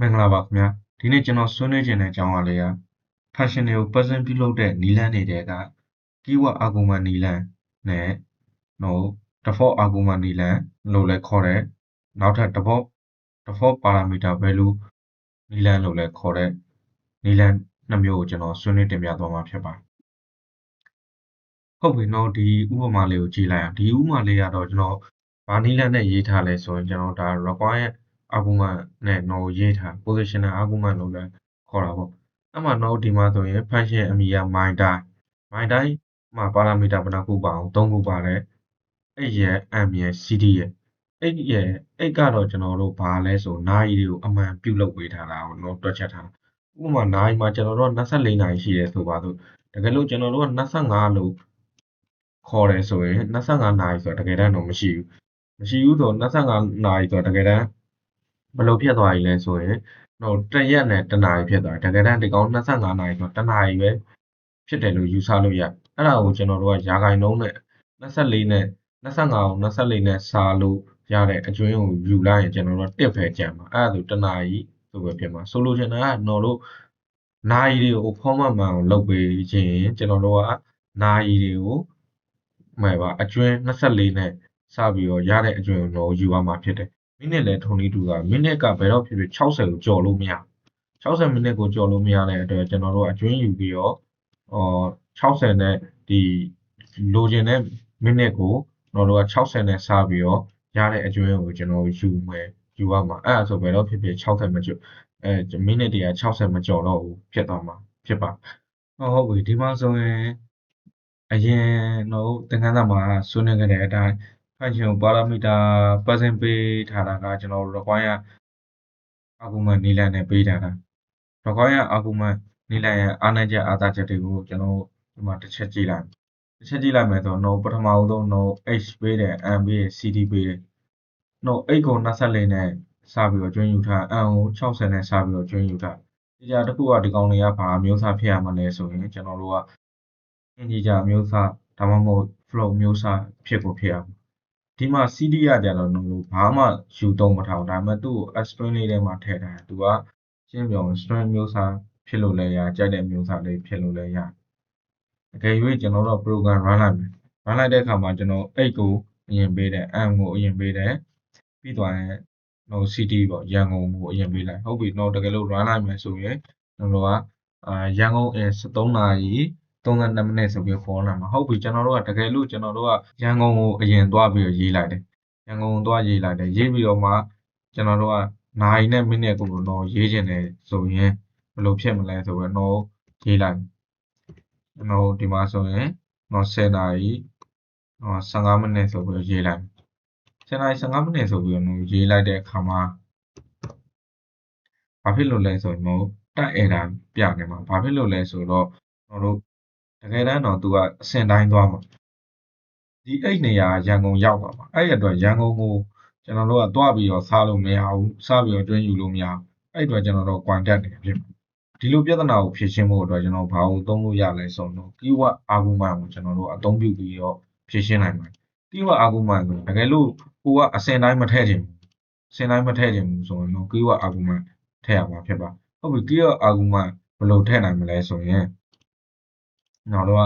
မင်္ဂလာပါခင်ဗျာဒီနေ့ကျွန်တော်ဆွေးနွေးခြင်းတဲ့အကြောင်းအရာလေးက function တွေကို present ပြုလုပ်တဲ့နည်းလမ်းတွေထဲက keyword argument နည်းလမ်းနဲ့နော် default argument နည်းလမ်းလို့လည်းခေါ်တဲ့နောက်ထပ် default default parameter value နည်းလမ်းလို့လည်းခေါ်တဲ့နည်းလမ်းနှစ်မျိုးကိုကျွန်တော်ဆွေးနွေးတင်ပြသွားမှာဖြစ်ပါတယ်ဟုတ်ပြီနော်ဒီဥပမာလေးကိုကြည့်လိုက်အောင်ဒီဥပမာလေးကတော့ကျွန်တော်ဘာနည်းလမ်းနဲ့ရေးထားလဲဆိုရင်ကျွန်တော်ဒါ require argument နဲ့ no ရေးထား positional argument လို့လည်းခေါ်တာပေါ့အဲ့မှာ no ဒီမှာဆိုရင် function အမည်က my die my die မှာ parameter ဘယ်နှခုပါအောင်3ခုပါတယ်အဲ့ရဲ့ m ရဲ့ cd ရဲ့အဲ့ရဲ့အဲ့ကတော့ကျွန်တော်တို့ဘာလဲဆိုနိုင်တွေကိုအမှန်ပြုတ်ပေးထားတာကိုတော့တွက်ချက်ထားဥပမာနိုင်မှာကျွန်တော်တို့24နိုင်ရှိတယ်ဆိုပါစို့တကယ်လို့ကျွန်တော်တို့က25လို့ခေါ်တယ်ဆိုရင်25နိုင်ဆိုတော့တကယ်တမ်းတော့မရှိဘူးမရှိဘူးဆို25နိုင်ဆိုတော့တကယ်တမ်း ဘယ်လိုဖြစ်သွားပြီလဲဆိုရင်ဟိုတရက်နဲ့တနာရီဖြစ်သွားတယ်တကယ်တမ်းဒီကောင်25နာရီဆိုတနာရီပဲဖြစ်တယ်လို့ယူဆလို့ရအဲ့ဒါကိုကျွန်တော်တို့ကရာခိုင်နှုန်းနဲ့24နဲ့25ကို24နဲ့စာလို့ရတဲ့အကျွင်းကိုယူလိုက်ရင်ကျွန်တော်တို့တစ်ပဲကြံမှာအဲ့ဒါဆိုတနာရီဆိုပဲဖြစ်မှာဆိုလိုချင်တာကကျွန်တော်တို့နာရီတွေကို format မှန်အောင်လုပ်ပေးခြင်းကျွန်တော်တို့ကနာရီတွေကိုမှန်ပါအကျွင်း24နဲ့စပြီးတော့ရတဲ့အကျွင်းကိုတော့ယူရမှာဖြစ်တယ် မိနစ်လည်းထုံနည်းတူတာမိနစ်ကဘယ်တော့ဖြစ်ဖြစ်60ကိုကျော်လို့မရ60မိနစ်ကိုကျော်လို့မရတဲ့အတွက်ကျွန်တော်တို့အကျွင်းယူပြီးတော့အော်60နဲ့ဒီလိုချင်တဲ့မိနစ်ကိုကျွန်တော်တို့က60နဲ့စပြီးတော့ရတဲ့အကျွင်းကိုကျွန်တော်ယူမယ်ယူရမှာအဲ့ဒါဆိုဘယ်တော့ဖြစ်ဖြစ်60မကျော်အဲမိနစ်တည်းက60မကျော်တော့ဘူးဖြစ်သွားမှာဖြစ်ပါဟုတ်ပြီဒီမှာဆိုရင်အရင်တော့သင်ခန်းစာမှာဆွေးနွေးခဲ့တဲ့အတိုင်း function parameter present ပေးထားတာကကျွန်တော် require argument နည်းလမ်းနဲ့ပေးထားတာ require argument နည်းလမ်းရဲ့အားနည်းချက်အားသာချက်တွေကိုကျွန်တော်ဒီမှာတစ်ချက်ကြည့်လိုက်တစ်ချက်ကြည့်လိုက်မယ်ဆိုတော့ no ပထမဦးဆုံး no h ပေးတယ် m ပေးတယ် cd ပေးတယ် no h ကို24နဲ့စပြီးတော့ကျွင်းယူထား m ကို60နဲ့စပြီးတော့ကျွင်းယူထားဒီကြတစ်ခုကဒီကောင်တွေကဘာမျိုးစားဖြစ်ရမလဲဆိုရင်ကျွန်တော်တို့ကအင်ဂျီဂျာမျိုးစားဒါမှမဟုတ် flow မျိုးစားဖြစ်ကိုဖြစ်ရမှာ ဒီမှာ CD ရကြတော့လို့ဘာမှယူသုံးမထားဘူးဒါပေမဲ့သူ့ကို string လေးထဲမှာထည့်ထားတယ်သူကရှင်းပြောင်း string မျိုးစားဖြစ်လို့လည်းရကြိုက်တဲ့မျိုးစားလေးဖြစ်လို့လည်းရအကယ်၍ကျွန်တော်တို့ program run လိုက်မယ် run လိုက်တဲ့အခါမှာကျွန်တော်8ကိုအရင်ပေးတယ် m ကိုအရင်ပေးတယ်ပြီးသွားရင်ဟို CD ပေါ့ရန်ကုန်ကိုအရင်ပေးလိုက်ဟုတ်ပြီတော့တကယ်လို့ run လိုက်မယ်ဆိုရင်ကျွန်တော်ကအာရန်ကုန်13နာရီ 32မိနစ်ဆိုပြီးခေါ်လာမှာဟုတ်ပြီကျွန်တော်တို့ကတကယ်လို့ကျွန်တော်တို့ကရန်ကုန်ကိုအရင်သွားပြီးတော့ရေးလိုက်တယ်ရန်ကုန်ကိုသွားရေးလိုက်တယ်ရေးပြီးတော့မှကျွန်တော်တို့ကနိုင်နဲ့မိနစ်ကိုတော့ရေးချင်တယ်ဆိုရင်ဘယ်လိုဖြစ်မလဲဆိုတော့တော့ရေးလိုက်ကျွန်တော်ဒီမှာဆိုရင်တော့10နာရီတော့15မိနစ်ဆိုပြီးရေးလိုက်10နာရီ15မိနစ်ဆိုပြီးတော့ရေးလိုက်တဲ့အခါမှာဘာဖြစ်လို့လဲဆိုတော့တက် error ပြနေမှာဘာဖြစ်လို့လဲဆိုတော့ကျွန်တော်တို့ တကယ်တမ်းတော့သူကအဆင့်တိုင်းသွားမှာဒီအဲ့နေရာရန်ကုန်ရောက်ပါမှာအဲ့အတွက်ရန်ကုန်ကိုကျွန်တော်တို့ကသွားပြီးတော့စားလို့မရဘူးစားပြီးတော့တွင်းယူလို့မရဘူးအဲ့အတွက်ကျွန်တော်တို့ contact နေဖြစ်မှာဒီလိုပြဿနာကိုဖြေရှင်းဖို့အတွက်ကျွန်တော်ဘာကိုသုံးလို့ရလဲဆိုတော့ keyword argument ကိုကျွန်တော်တို့အသုံးပြုပြီးတော့ဖြေရှင်းနိုင်ပါတယ် keyword argument ဆိုတကယ်လို့ကိုကအဆင့်တိုင်းမထည့်ချင်ဘူးအဆင့်တိုင်းမထည့်ချင်ဘူးဆိုရင်တော့ keyword argument ထည့်ရမှာဖြစ်ပါဟုတ်ပြီ keyword argument ဘယ်လိုထည့်နိုင်မလဲဆိုရင် ကျွန်တော်တို့က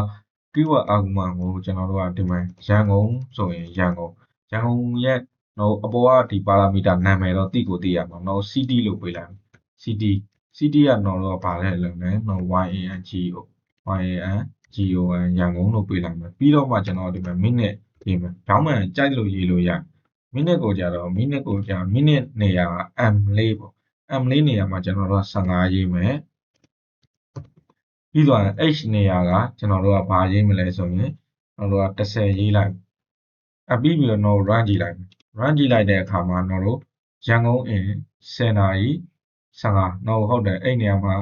keyword argument ကိုကျွန်တော်တို့ကဒီမှာရန်ကုန်ဆိုရင်ရန်ကုန်ရန်ကုန်ရဲ့တော့အပေါ်ကဒီ parameter နာမည်တော့တိကိုတိရမှာတော့ cd လို့ပေးလိုက် cd cd ကတော့တော့ဗာလဲလုံးနဲ့တော့ yan go yan go ရန်ကုန်လို့ပေးလိုက်မယ်ပြီးတော့မှကျွန်တော်ဒီမှာ minute ရေးမယ်။ခေါင်းမှန်ကြိုက်လို့ရေးလို့ရ။မိနစ်ကိုကြတော့မိနစ်ကိုကြမိနစ်နေရာက m လေးပေါ့။ m လေးနေရာမှာကျွန်တော်တို့က15ရေးမယ်။ ပြီးသွားရင် h နေရာကကျွန်တော်တို့ကဘာရေးမလဲဆိုရင်ကျွန်တော်တို့က30ရေးလိုက်အပြီးပြီးတော့ run ကြည့်လိုက် run ကြည့်လိုက်တဲ့အခါမှာကျွန်တော်တို့ရန်ကုန် in 10နာရီ15တော့ဟုတ်တယ်အဲ့နေရာမှာ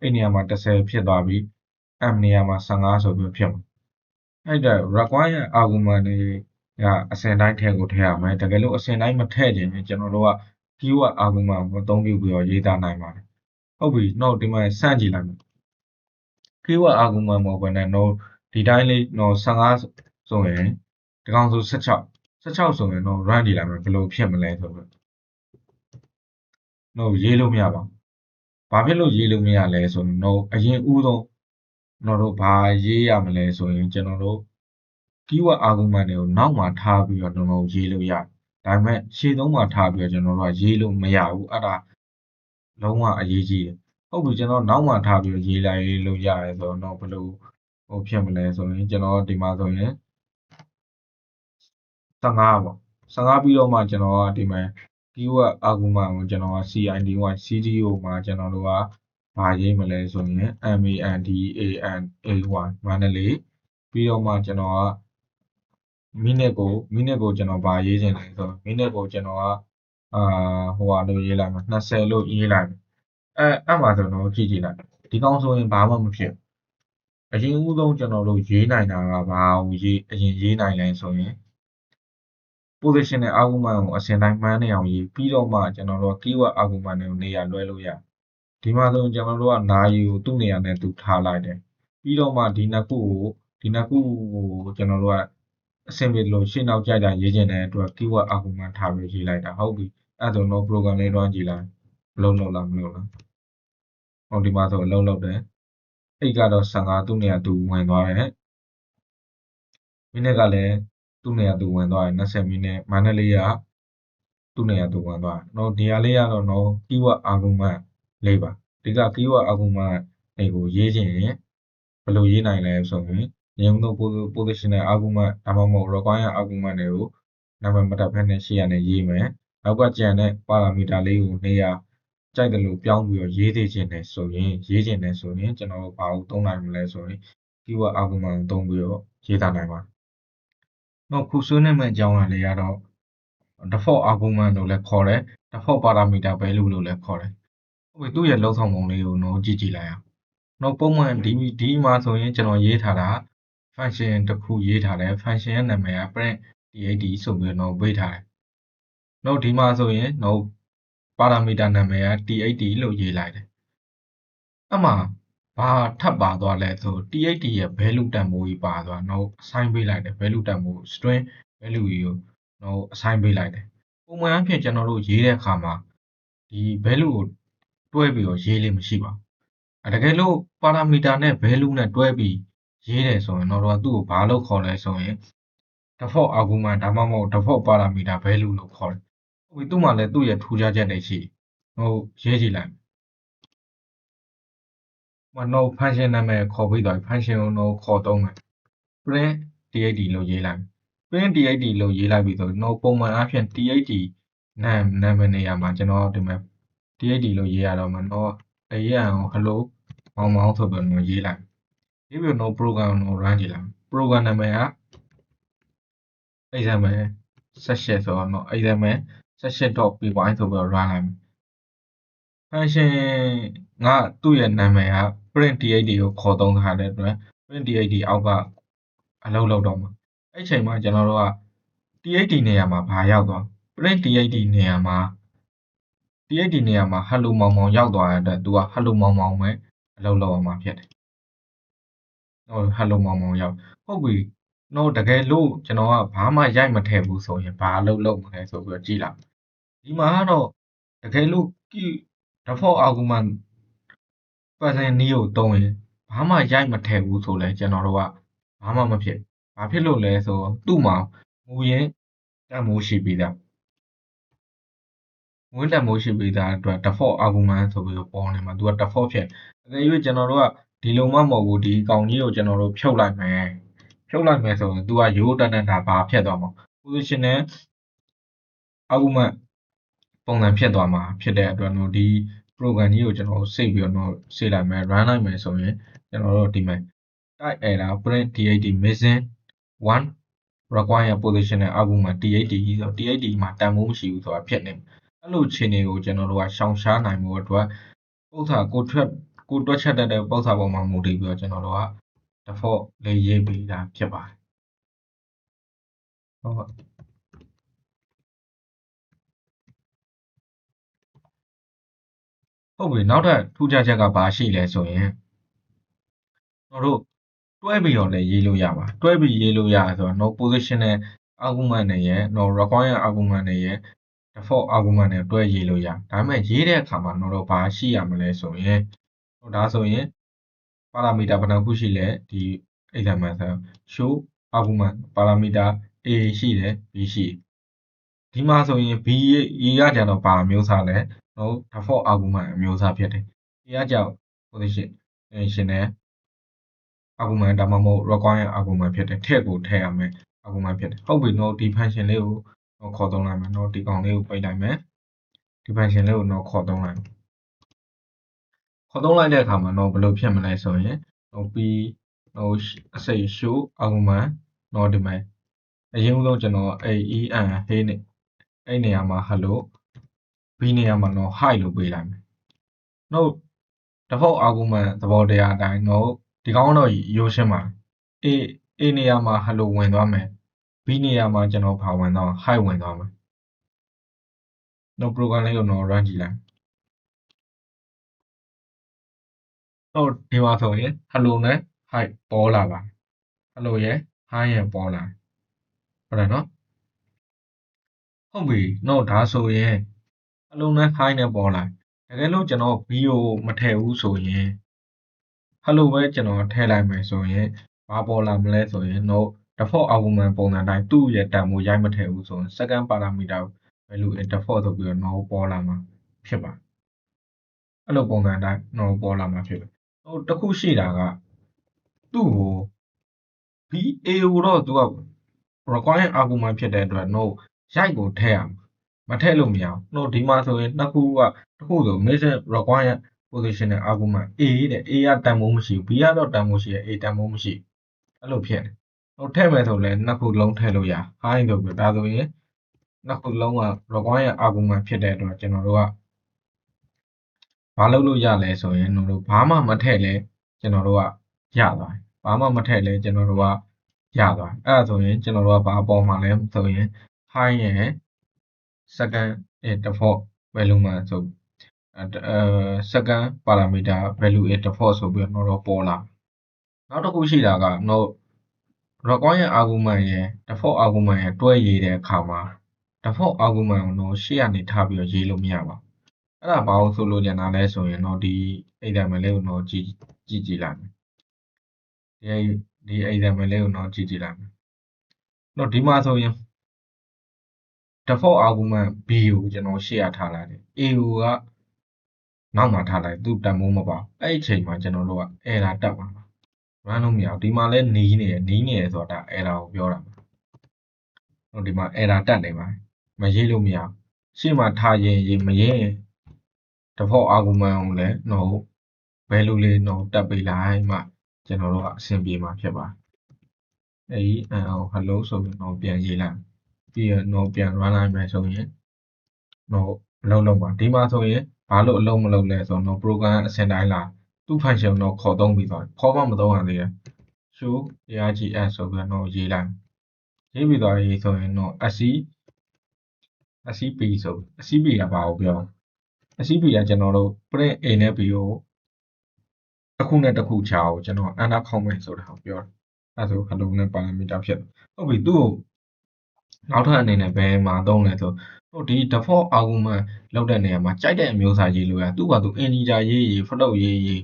အဲ့နေရာမှာ30ဖြစ်သွားပြီ m နေရာမှာ15ဆိုပြီးဖြစ်မှာအဲ့ဒါ require argument တွေကအစင်တိုင်းထဲကိုထည့်ရမယ်တကယ်လို့အစင်တိုင်းမထည့်ခြင်းကျွန်တော်တို့က keyword argument ကိုအသုံးပြုပြီးတော့ရေးသားနိုင်ပါတယ်ဟုတ်ပြီတော့ဒီမှာစမ်းကြည့်လိုက်မယ် keyword argument မဟုတ်ဘဲနဲ့ no ဒီတိုင်းလေး no 15ဆိုရင်ဒီကောင်ဆို16 16ဆိုရင်တော့ run ကြည့်လိုက်မယ်ဘယ်လိုဖြစ်မလဲဆိုတော့ no ရေးလို့မရပါဘူး။ဘာဖြစ်လို့ရေးလို့မရလဲဆိုရင် no အရင်ဦးဆုံးကျွန်တော်တို့ဘာရေးရမလဲဆိုရင်ကျွန်တော်တို့ keyword argument တွေကိုနောက်မှာထားပြီးတော့ကျွန်တော်တို့ရေးလို့ရတယ်။ဒါပေမဲ့ရှေ့ဆုံးမှာထားပြီးတော့ကျွန်တော်တို့ကရေးလို့မရဘူး။အဲ့ဒါလုံးဝအရေးကြီးတယ်။ ဟုတ်ပြီကျွန်တော်နောက်မှာထားပြီးတော့ရေးလိုက်လို့ရတယ်ဆိုတော့ဘယ်လိုဟိုဖြစ်မလဲဆိုရင်ကျွန်တော်ဒီမှာဆိုရင်15ပေါ့15ပြီးတော့မှကျွန်တော်ကဒီမှာ keyword argument ကိုကျွန်တော်က CID1 CDO မှာကျွန်တော်တို့ကဘာရေးမလဲဆိုရင် MANDANA1 မန္တလေးပြီးတော့မှကျွန်တော်ကမိနစ်ကိုမိနစ်ကိုကျွန်တော်ဘာရေးချင်လဲဆိုမိနစ်ကိုကျွန်တော်ကအာဟိုဟာလို့ရေးလိုက်မယ်20လို့ရေးလိုက်မယ် အဲအဲ့မှာဆိုတော့ကြည့်ကြည့်လိုက်ဒီကောင်ဆိုရင်ဘာမှမဖြစ်အရင်ဦးဆုံးကျွန်တော်တို့ရေးနိုင်တာကဘာကိုရေးအရင်ရေးနိုင်လဲဆိုရင် positional argument ကိုအစဉ်တိုင်းမှန်းနေအောင်ရေးပြီးတော့မှကျွန်တော်တို့ keyword argument တွေကိုနေရာလွှဲလို့ရဒီမှာဆိုရင်ကျွန်တော်တို့ကနာရီကိုသူ့နေရာနဲ့သူထားလိုက်တယ်ပြီးတော့မှဒီနှစ်ခုကိုဒီနှစ်ခုကိုကျွန်တော်တို့ကအဆင်ပြေလို့ရှင်းနောက်ကြိုက်တာရေးချင်တဲ့အတွက် keyword argument ထားပြီးရေးလိုက်တာဟုတ်ပြီအဲ့ဒါဆိုတော့ program လေးတော့ကြည့်လိုက်မလုံးလုံးလားမလုံးလား ဟောဒီမှာဆိုအလုံးလုံးတယ်အိတ်ကတော့15သူ့နေရာသူဝင်သွားတယ်မိနစ်ကလည်းသူ့နေရာသူဝင်သွားတယ်20မိနစ်မန္တလေးကသူ့နေရာသူဝင်သွားတယ်နော်ဒီဟာလေးကတော့နော် keyword argument လေးပါဒီက keyword argument တွေကိုရေးခြင်းရင်ဘယ်လိုရေးနိုင်လဲဆိုရင်ရုံတော့ positional argument ဒါမှမဟုတ် require argument တွေကိုနာမည်မတပ်ဖက်နဲ့ရှေ့ရနေရေးမယ်နောက်ကကြံတဲ့ parameter လေးကိုနေရာ ကြိုက်တယ်လို့ပြောင်းပြီးတော့ရေးသေးခြင်းနဲ့ဆိုရင်ရေးခြင်းနဲ့ဆိုရင်ကျွန်တော်တို့ဘာကိုသုံးနိုင်မလဲဆိုရင် keyword argument ကိုသုံးပြီးတော့ရေးသားနိုင်ပါတယ်နောက်ခုဆွေးနွေးမယ့်အကြောင်းအရာလေးကတော့ default argument လို့လည်းခေါ်တယ် default parameter value လို့လည်းခေါ်တယ်ဟုတ်ပြီသူ့ရဲ့လုံးဆောင်ပုံလေးကိုတော့ကြည့်ကြည့်လိုက်အောင်နောက်ပုံမှန်ဒီဒီမှာဆိုရင်ကျွန်တော်ရေးထားတာ function တစ်ခုရေးထားတယ် function ရဲ့နာမည်က print d80 ဆိုပြီးတော့ပေးထားတယ်နောက်ဒီမှာဆိုရင် နောက် parameter နာမည်က t80 လို့ရေးလိုက်တယ်အမှဘာထပ်ပါသွားလဲဆို t80 ရဲ့ value တန်ဖိုးကြီးပါသွားတော့ assign ပေးလိုက်တယ် value တန်ဖိုး string value ကြီးကိုတော့ assign ပေးလိုက်တယ်ပုံမှန်အဖြစ်ကျွန်တော်တို့ရေးတဲ့အခါမှာဒီ value ကိုတွဲပြီးတော့ရေးလေးမရှိပါဘူးတကယ်လို့ parameter နဲ့ value နဲ့တွဲပြီးရေးတယ်ဆိုရင်တော့သူ့ကိုဘာလို့ခေါ်လဲဆိုရင် default argument ဒါမှမဟုတ် default parameter value လို့ခေါ်တယ်။ ဟိုသူ့မှာလည်းသူ့ရဲ့ထူးခြားချက်တွေရှိဟိုရေးကြည့်လိုက်မနော် function နာမည်ခေါ်ပြီးတော့ function ကိုတော့ခေါ်သုံးမယ် print t80 လို့ရေးလိုက် print t80 လို့ရေးလိုက်ပြီဆိုတော့ပုံမှန်အားဖြင့် t80 နာမနာမည်နေရာမှာကျွန်တော်ဒီမှာ t80 လို့ရေးရတော့မှာတော့အရင်အောင် hello မောင်မောင်ဆိုပြီးတော့ရေးလိုက်ရေးပြီးတော့ program ကို run ကြည့်လိုက် program နာမည်က example 18ဆိုတော့ example 18.py ဆိုပြီးတော့ run လိုက် function ငါသူ့ရဲ့နာမည်က print t80 ကိုခေါ်သုံးထားတဲ့အတွက် print t80 အောက်ကအလုပ်လုပ်တော့မှာအဲ့ချိန်မှာကျွန်တော်တို့က t80 နေရာမှာဘာရောက်သွား print t80 နေရာမှာ t80 နေရာမှာ hello မောင်မောင်ရောက်သွားတဲ့အတွက် तू က hello မောင်မောင်ပဲအလုပ်လုပ်အောင်မှာဖြစ်တယ်ဟို hello မောင်မောင်ရောက်ဟုတ်ပြီတော့တကယ်လို့ကျွန်တော်ကဘာမှရိုက်မထည့်ဘူးဆိုရင်ဘာအလုပ်လုပ်မလဲဆိုပြီးတော့ကြည့်လိုက် ဒီမှာကတော့တကယ်လို့ default argument person နည်းကိုသုံးရင်ဘာမှရိုက်မထည့်ဘူးဆိုလဲကျွန်တော်တို့ကဘာမှမဖြစ်ဘာဖြစ်လို့လဲဆိုတော့သူ့မှာမူရင်းတန်မိုးရှိပြီးသားဝင်းတန်မိုးရှိပြီးသားအတွက် default argument ဆိုပြီးတော့ပေါ်နေမှာသူက default ဖြစ်အကယ်၍ကျွန်တော်တို့ကဒီလိုမှမဟုတ်ဘူးဒီကောင်ကြီးကိုကျွန်တော်တို့ဖြုတ်လိုက်မယ်ဖြုတ်လိုက်မယ်ဆိုရင် तू ကရိုးတန်းတန်းဒါဘာဖြစ်သွားမှာ positional argument ပုံစံဖြစ်သွားမှာဖြစ်တဲ့အတွက်တော့ဒီ program ကြီးကိုကျွန်တော်စိတ်ပြီးတော့စေလိုက်မယ် run လိုက်မယ်ဆိုရင်ကျွန်တော်တို့ဒီမှာ type error print t80 missing 1 require positional argument t80 ဆိုတော့ t80 မှာတန်ဖိုးမရှိဘူးဆိုတာဖြစ်နေအဲ့လိုခြေနေကိုကျွန်တော်တို့ကရှောင်ရှားနိုင်မှုအတွက်ပု္ပ္ပာကိုထွက်ကိုတွက်ချက်တဲ့ပု္ပ္ပာပေါ်မှာမူတည်ပြီးတော့ကျွန်တော်တို့က default လေးရေးပေးတာဖြစ်ပါတယ်ဟုတ် ဟုတ်ပြီနောက်ထပ်ထူးခြားချက်ကဘာရှိလဲဆိုရင်ကျွန်တော်တို့တွဲပြီးတော့လည်းရေးလို့ရပါတွဲပြီးရေးလို့ရဆိုတော့ no position နဲ့ argument နဲ့ရယ် no require argument နဲ့ရယ် default argument နဲ့တွဲရေးလို့ရဒါပေမဲ့ရေးတဲ့အခါမှာတော့တော့ဘာရှိရမလဲဆိုရင်ဟိုဒါဆိုရင် parameter ဘယ်နှခုရှိလဲဒီ example ဆို show argument parameter a ရှိတယ် b ရှိတယ်ဒီမှာဆိုရင် b ရေးရကြတော့ဘာမျိုးစားလဲ ဟို default argument အမျိုးအစားဖြစ်တယ် a ကကြောင့် position ရှင်နဲ့ argument ဒါမှမဟုတ် require argument ဖြစ်တယ်ထည့်ကိုထည့်ရမယ် argument ဖြစ်တယ်ဟုတ်ပြီနော်ဒီ function လေးကိုတော့ခေါ်သုံးလိုက်မယ်နော်ဒီကောင်လေးကိုပိတ်လိုက်မယ်ဒီ function လေးကိုတော့ခေါ်သုံးလိုက်မယ်ခေါ်သုံးလိုက်တဲ့အခါမှာတော့ဘယ်လိုဖြစ်မလဲဆိုရင်ဟို p ဟိုအစိ show argument တော့ဒီမှာအရင်ဆုံးကျွန်တော် a e n hey နဲ့အဲ့နေရာမှာ hello b နေရာမှာတော့ hi လို့ပေးလိုက်မယ်။ note default argument သဘောတရားအတိုင်း note ဒီကောင်တော့ရိုးရှင်းပါ a a နေရာမှာ hello ဝင်သွားမယ် b နေရာမှာကျွန်တော်ဘာဝင်သွား hi ဝင်သွားမယ်။ note program လေးကိုတော့ run ကြည့်လိုက်တော့ဒီမှာဆိုရင် hello နဲ့ hi ပေါ်လာပါ hello ရဲ့ hi ရဲ့ပေါ်လာဟုတ်တယ်နော်ဟုတ်ပြီတော့ဒါဆိုရင် အလုံးနဲ့ high နဲ့ပေါ်လာတကယ်လို့ကျွန်တော် video မထည့်ဘူးဆိုရင် hello ပဲကျွန်တော်ထည့်လိုက်မယ်ဆိုရင်ဘာပေါ်လာမလဲဆိုရင် note default argument ပုံစံတိုင်းသူ့ရဲ့တန်ဖိုးရိုက်မထည့်ဘူးဆိုရင် second parameter value in default ဆိုပြီးတော့ no ပေါ်လာမှာဖြစ်ပါအဲ့လိုပုံစံတိုင်း no ပေါ်လာမှာဖြစ်တယ်ဟိုတခုရှိတာကသူ့ကို BA ကိုတော့သူက require argument ဖြစ်တဲ့အတွက် no ရိုက်ကိုထည့်ရမှာ မထည့်လို့မရဘူး။နော်ဒီမှာဆိုရင်နှစ်ခုကတစ်ခုဆို mission require positional argument A တဲ့ A ကတန်ဖိုးမရှိဘူး B ကတော့တန်ဖိုးရှိတယ် A တန်ဖိုးမရှိအဲ့လိုဖြစ်နေ။ဟိုထည့်မယ်ဆိုလည်းနှစ်ခုလုံးထည့်လို့ရ။ high လို့ပြောဒါဆိုရင်နှစ်ခုလုံးက require argument ဖြစ်တဲ့အတွက်ကျွန်တော်တို့ကဘာလုပ်လို့ရလဲဆိုရင်တို့ဘာမှမထည့်လဲကျွန်တော်တို့ကရသွားတယ်။ဘာမှမထည့်လဲကျွန်တော်တို့ကရသွားတယ်။အဲ့ဒါဆိုရင်ကျွန်တော်တို့ကဘာပေါ်မှာလဲဆိုရင် high ရဲ့ second default value မှာဆိုအဲ second parameter value is default ဆိုပြီးတော့တော့ပေါ်လာနောက်တစ်ခုရှိတာက note require argument ရဲ့ default argument ရဲ့တွဲရေးတဲ့အခါမှာ default argument ကိုတော့ရှေ့ကနေထားပြီးတော့ရေးလို့မရပါဘူးအဲ့ဒါဘာလို့ဆိုလို့ကျန်တာလဲဆိုရင်တော့ဒီ example လေးကိုတော့ကြည့်ကြည့်ကြည့်လိုက်မယ်ဒီဒီ example လေးကိုတော့ကြည့်ကြည့်လိုက်မယ်တော့ဒီမှာဆိုရင် default argument b ကိုကျွန်တော်ရှေ့ရထားလိုက်တယ် a ကိုကနောက်မှာထားလိုက်သူတန်ဖိုးမပါအဲ့ဒီအချိန်မှာကျွန်တော်တို့က error တက်ပါမှာ run လို့မရဘူးဒီမှာလဲနီးနေတယ်နီးနေတယ်ဆိုတာ error ကိုပြောတာပါဟိုဒီမှာ error တက်နေပါမရေးလို့မရဘူးရှေ့မှာထားရင်ရေးမရေးရင် default argument ကိုလည်းတော့ value လေးတော့တက်ပေးလိုက်မှကျွန်တော်တို့ကအဆင်ပြေမှာဖြစ်ပါအဲဒီ hello ဆိုပြီးတော့ပြန်ရေးလိုက် ပြီးရင်တော့ပြန် run လိုက်မယ်ဆိုရင်တော့အလုံးလုံးပါဒီမှာဆိုရင်ဘာလို့အလုံးမလုံးလဲဆိုတော့ program အဆင့်တိုင်းလာသူ့ function တော့ခေါ်သုံးပြီးသွားခေါ်မှမသုံးရသေးတယ် show args ဆိုပြီးတော့ရေးလိုက်ရေးပြီးသွားရေးဆိုရင်တော့ sc scp ဆို scp ကဘာကိုပြော scp ကကျွန်တော်တို့ print a နဲ့ b ကိုတစ်ခုနဲ့တစ်ခုခြားကိုကျွန်တော် under comment ဆိုတာကိုပြောတယ်အဲဆို hello နဲ့ parameter ဖြစ်ဟုတ်ပြီသူ့ကို နောက်ထပ်အနေနဲ့ဘယ်မှာသုံးလဲဆိုဟိုဒီ default argument လောက်တဲ့နေရာမှာကြိုက်တဲ့အမျိုးအစားရေးလို့ရသူ့ဘာသူ integer ရေးရေး float ရေးရေး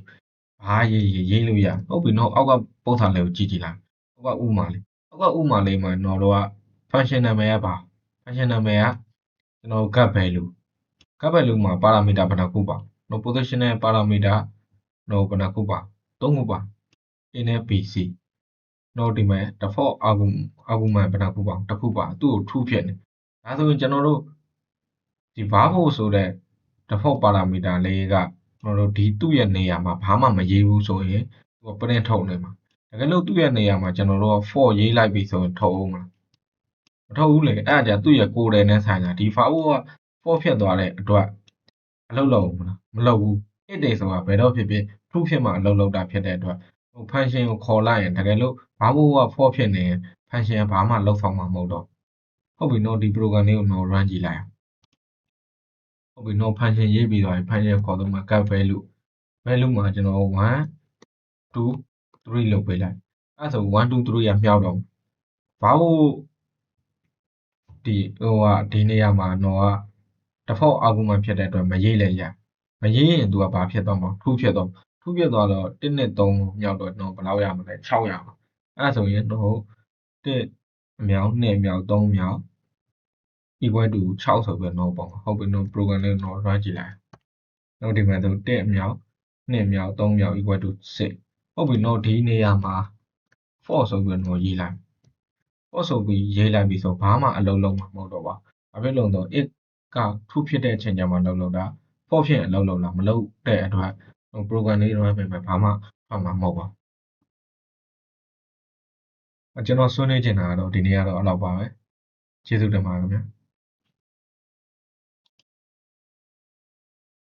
ဘာရေးရေးရေးလို့ရဟုတ်ပြီနော်အောက်ကပုံစံလေးကိုကြည့်ကြည့်လိုက်အောက်ကဥမာလေးအောက်ကဥမာလေးမှာကျွန်တော်တို့က function name ကပါ function name ကကျွန်တော် get value get value မှာ parameter ဘယ်နှခုပါ no positional parameter no ဘယ်နှခုပါသုံးခုပါ a နဲ့ b c တော့ဒီမှာ default argument argument ဘယ်နှခုပါတစ်ခုပါသူ့ကို true ဖြစ်နေဒါဆိုရင်ကျွန်တော်တို့ဒီ verb ဆိုတဲ့ default parameter လေးကကျွန်တော်တို့ဒီသူ့ရဲ့နေရာမှာဘာမှမရေးဘူးဆိုရင်သူက print ထုတ်နေမှာတကယ်လို့သူ့ရဲ့နေရာမှာကျွန်တော်တို့က for ရေးလိုက်ပြီဆိုရင်ထုတ်အောင်မလားမထုတ်ဘူးလေအဲ့ဒါကြသူ့ရဲ့ code နဲ့ဆိုင်တာဒီ file က for ဖြစ်သွားတဲ့အတွက်အလုပ်လုပ်မလားမလုပ်ဘူး it တွေဆိုတာဘယ်တော့ဖြစ်ဖြစ် true ဖြစ်မှအလုပ်လုပ်တာဖြစ်တဲ့အတွက်ဟို function ကိုခေါ်လိုက်ရင်တကယ်လို့ဘာလို့က for ဖြစ်နေရင် function ကဘာမှလုပ်ဆောင်မှာမဟုတ်တော့ဟုတ်ပြီနော်ဒီ program လေးကိုတော့ run ကြည့်လိုက်အောင်ဟုတ်ပြီနော် function ရေးပြီးသွားပြီ function ခေါ်တော့မှာ get value value မှာကျွန်တော်1 2 3လုပ်ပေးလိုက်အဲဆို1 2 3ရမြောက်တော့ဘာလို့ဒီဟိုကဒီနေရာမှာတော့ default argument ဖြစ်တဲ့အတွက်မရေးလည်းရမရေးရင် तू ကဘာဖြစ်သွားမှာ true ဖြစ်သွား မှာ true ဖြစ်သွားတော့1နဲ့3မြောက်တော့ကျွန်တော်ဘယ်လောက်ရမလဲ6ရမှာအဲ့ဒါဆိုရင်တော့1အမြောက်2အမြောက်3အမြောက် equal to 6ဆိုပြီးတော့ပေါ့ဟုတ်ပြီနော် program လေးတော့ run ကြည့်လိုက်တော့ဒီမှာဆို1အမြောက်2အမြောက်3အမြောက် equal to 6ဟုတ်ပြီနော်ဒီနေရာမှာ for ဆိုပြီးတော့ရေးလိုက် for ဆိုပြီးရေးလိုက်ပြီဆိုဘာမှအလုံးလုံးမှာမဟုတ်တော့ပါဘာဖြစ်လို့လဲဆိုတော့ it က true ဖြစ်တဲ့အချိန်ကျမှလုံးလုံးတာ for ဖြစ်ရင်လုံးလုံးလားမလုံးတဲ့အတွက် program လေး run ပြင်မယ်ဘာမှထွက်မှာမဟုတ်ပါဘူးကျွန်တော်ဆွေးနွေးချင်တာကတော့ဒီနေ့ကတော့အဲ့လောက်ပါပဲကျေးဇူးတင်ပါတယ်ခင်ဗျာ